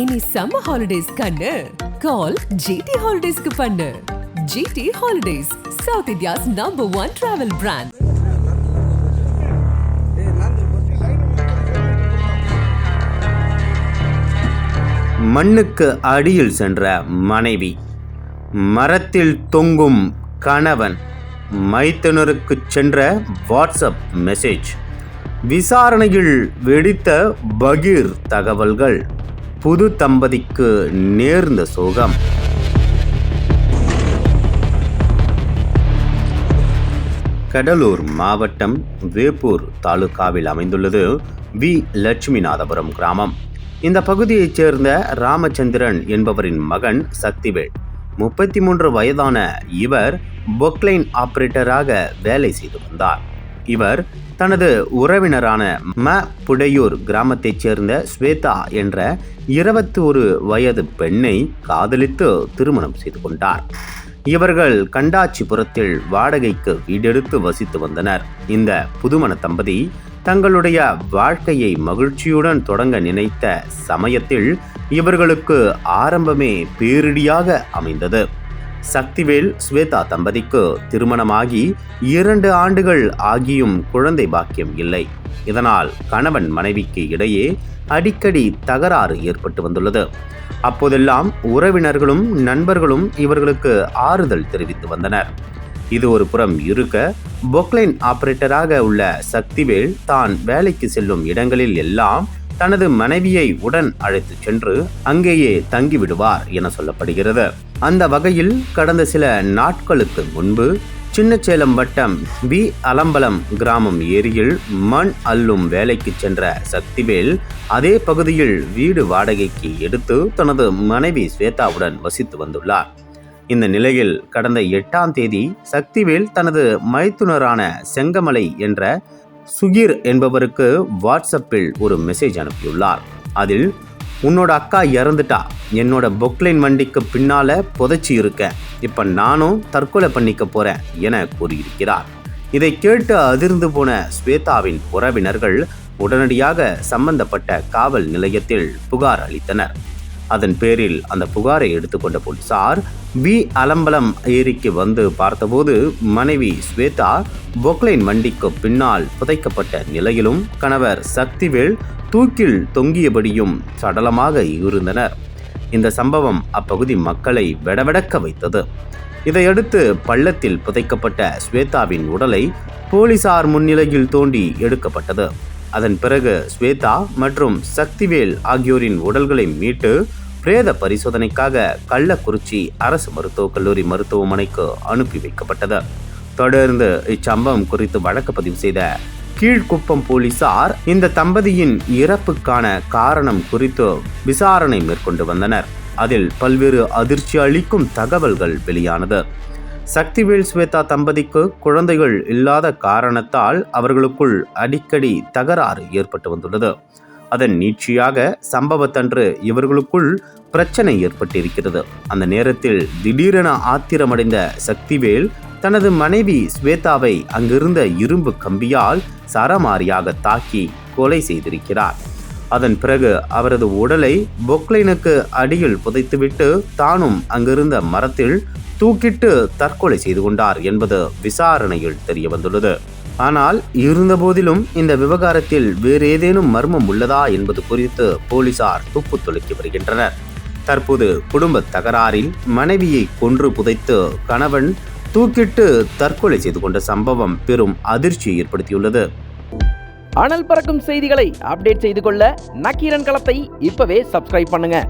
இனி summer holidays கண்ணு. கால் GT ஹாலிடேஸ்க்கு பண்ணு. GT holidays South India's number one travel brand மண்ணுக்கு அடியில் சென்ற மனைவி. மரத்தில் தொங்கும் கணவன். மைத்துனருக்கு சென்ற வாட்ஸ்அப் மெசேஜ் விசாரணையில் வெடித்த பகீர் தகவல்கள். புது தம்பதிக்கு நேர்ந்த சோகம். கடலூர் மாவட்டம் வேப்பூர் தாலுகாவில் அமைந்துள்ளது வி. லட்சுமிநாதபுரம் கிராமம். இந்த பகுதியைச் சேர்ந்த ராமச்சந்திரன் என்பவரின் மகன் சக்திவேல். முப்பத்தி மூன்று வயதான இவர் பொக்லைன் ஆபரேட்டராக வேலை செய்து வந்தார். இவர் தனது உறவினரான ம. புடையூர் கிராமத்தைச் சேர்ந்த ஸ்வேதா என்ற இருபத்தி ஒரு வயது பெண்ணை காதலித்து திருமணம் செய்து கொண்டார். இவர்கள் கண்டாச்சிபுரத்தில் வாடகைக்கு வீடெடுத்து வசித்து வந்தனர். இந்த புதுமண தம்பதி தங்களுடைய வாழ்க்கையை மகிழ்ச்சியுடன் தொடங்க நினைத்த சமயத்தில் இவர்களுக்கு ஆரம்பமே பேரிடியாக அமைந்தது. சக்திவேல் ஸ்வேதா தம்பதிக்கு திருமணமாகி இரண்டு ஆண்டுகள் ஆகியும் குழந்தை பாக்கியம் இல்லை. இதனால் கணவன் மனைவிக்கு இடையே அடிக்கடி தகராறு ஏற்பட்டு வந்துள்ளது. அப்போதெல்லாம் உறவினர்களும் நண்பர்களும் இவர்களுக்கு ஆறுதல் தெரிவித்து வந்தனர். இது ஒரு புறம் இருக்க பொக்லைன் ஆபரேட்டராக உள்ள சக்திவேல் தான் வேலைக்கு செல்லும் இடங்களில் எல்லாம் தனது மனைவியை உடன் அழைத்து சென்று அங்கேயே தங்கிவிடுவார் என சொல்லப்படுகிறது. அந்த வகையில் கடந்த சில நாட்களுக்கு முன்பு சின்னச்சேலம் வட்டம் வி. அலம்பலம் கிராமம் ஏரியில் மண் அள்ளும் வேலைக்கு சென்ற சக்திவேல் அதே பகுதியில் வீடு வாடகைக்கு எடுத்து தனது மனைவி ஸ்வேதாவுடன் வசித்து வந்துள்ளார். இந்த நிலையில் கடந்த எட்டாம் தேதி சக்திவேல் தனது மைத்துனரான செங்கமலை என்ற சுகீர் என்பவருக்கு வாட்ஸ்அப்பில் ஒரு மெசேஜ் அனுப்பியுள்ளார். அதில் உன்னோட அக்கா இறந்துட்டா. என்னோட பொக்லைன் வண்டிக்கு பின்னால் புதைச்சி இருக்கேன் இப்போ நானும் தற்கொலை பண்ணிக்க போகிறேன் என கூறியிருக்கிறார். இதை கேட்டு அதிர்ந்து போன ஸ்வேதாவின் உறவினர்கள் உடனடியாக சம்பந்தப்பட்ட காவல் நிலையத்தில் புகார் அளித்தனர். அதன் பேரில் அந்த புகாரை எடுத்துக்கொண்ட போலீசார் வி. அலம்பலம் ஏரிக்கு வந்து பார்த்தபோது மனைவி ஸ்வேதா பொக்லைன் வண்டிக்கு பின்னால் புதைக்கப்பட்ட நிலையிலும் கணவர் சக்திவேல் தூக்கில் தொங்கியபடியும் சடலமாக இருந்தனர். இந்த சம்பவம் அப்பகுதி மக்களை வெடவெடக்க வைத்தது. இதையடுத்து பள்ளத்தில் புதைக்கப்பட்ட ஸ்வேதாவின் உடலை போலீசார் முன்னிலையில் தோண்டி எடுக்கப்பட்டது. அதன் பிறகு ஸ்வேதா மற்றும் சக்திவேல் ஆகியோரின் உடல்களை மீட்டு பிரேத பரிசோதனைக்காக கள்ளக்குறிச்சி அரசு மருத்துவக் கல்லூரி மருத்துவமனைக்கு அனுப்பி வைக்கப்பட்டது. தொடர்ந்து இச்சம்பவம் குறித்து வழக்கு பதிவு செய்த கீழ்குப்பம் போலீசார் இந்த தம்பதியின் இறப்புக்கான காரணம் குறித்து விசாரணை மேற்கொண்டு வந்தனர். அதில் பல்வேறு அதிர்ச்சி அளிக்கும் தகவல்கள் வெளியானது. சக்திவேல் ஸ்வேதா தம்பதிக்கு குழந்தைகள் இல்லாத காரணத்தால் அவர்களுக்குள் அடிக்கடி தகராறு ஏற்பட்டு வந்துள்ளது. அதன் நீட்சியாக சம்பவத்தன்று இவர்களுக்குள் பிரச்சனை ஏற்பட்டிருக்கிறது. அந்த நேரத்தில் திடீரென ஆத்திரமடைந்த சக்திவேல் தனது மனைவி ஸ்வேதாவை அங்கிருந்த இரும்பு கம்பியால் சரமாரியாக தாக்கி கொலை செய்திருக்கிறார். அதன் பிறகு அவரது உடலை பொக்லைனுக்கு அடியில் புதைத்துவிட்டு தானும் அங்கிருந்த மரத்தில் தூக்கிட்டு தற்கொலை செய்து கொண்டார் என்பது விசாரணையில் தெரிய வந்துள்ளது ஆனால் இருந்தபோதிலும் இந்த விவகாரத்தில் வேறு ஏதேனும் மர்மம் உள்ளதா என்பது குறித்து போலீசார் துப்பு துளைக்கி வருகின்றனர். தற்போது குடும்ப தகராறில் மனைவியை கொன்று புதைத்து கணவன் தூக்கிட்டு தற்கொலை செய்து கொண்ட சம்பவம் பெரும் அதிர்ச்சியை ஏற்படுத்தியுள்ளது. அனல் பறக்கும் செய்திகளை அப்டேட் செய்து கொள்ள நக்கீரன் களத்தை இப்பவே சப்ஸ்கிரைப் பண்ணுங்க.